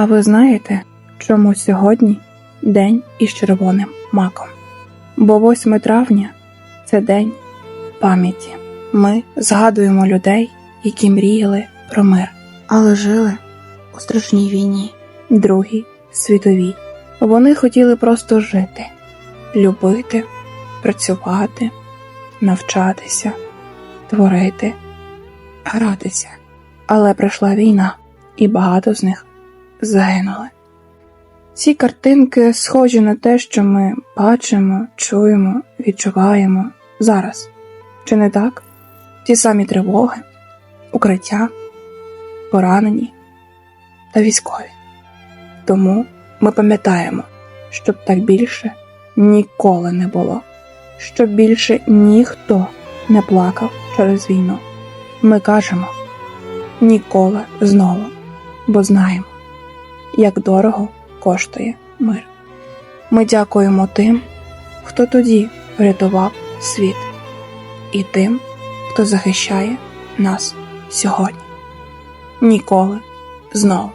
А ви знаєте, чому сьогодні день із червоним маком? Бо 8 травня це день пам'яті. Ми згадуємо людей, які мріяли про мир, але жили у страшній війні, Другій світовій. Вони хотіли просто жити, любити, працювати, навчатися, творити, гратися. Але прийшла війна, і багато з них загинули. Ці картинки схожі на те, що ми бачимо, чуємо, відчуваємо зараз. Чи не так? Ті самі тривоги, укриття, поранені та військові. Тому ми пам'ятаємо, щоб так більше ніколи не було, щоб більше ніхто не плакав через війну. Ми кажемо ніколи знову, бо знаємо, як дорого коштує мир. Ми дякуємо тим, хто тоді врятував світ, і тим, хто захищає нас сьогодні. Ніколи знову.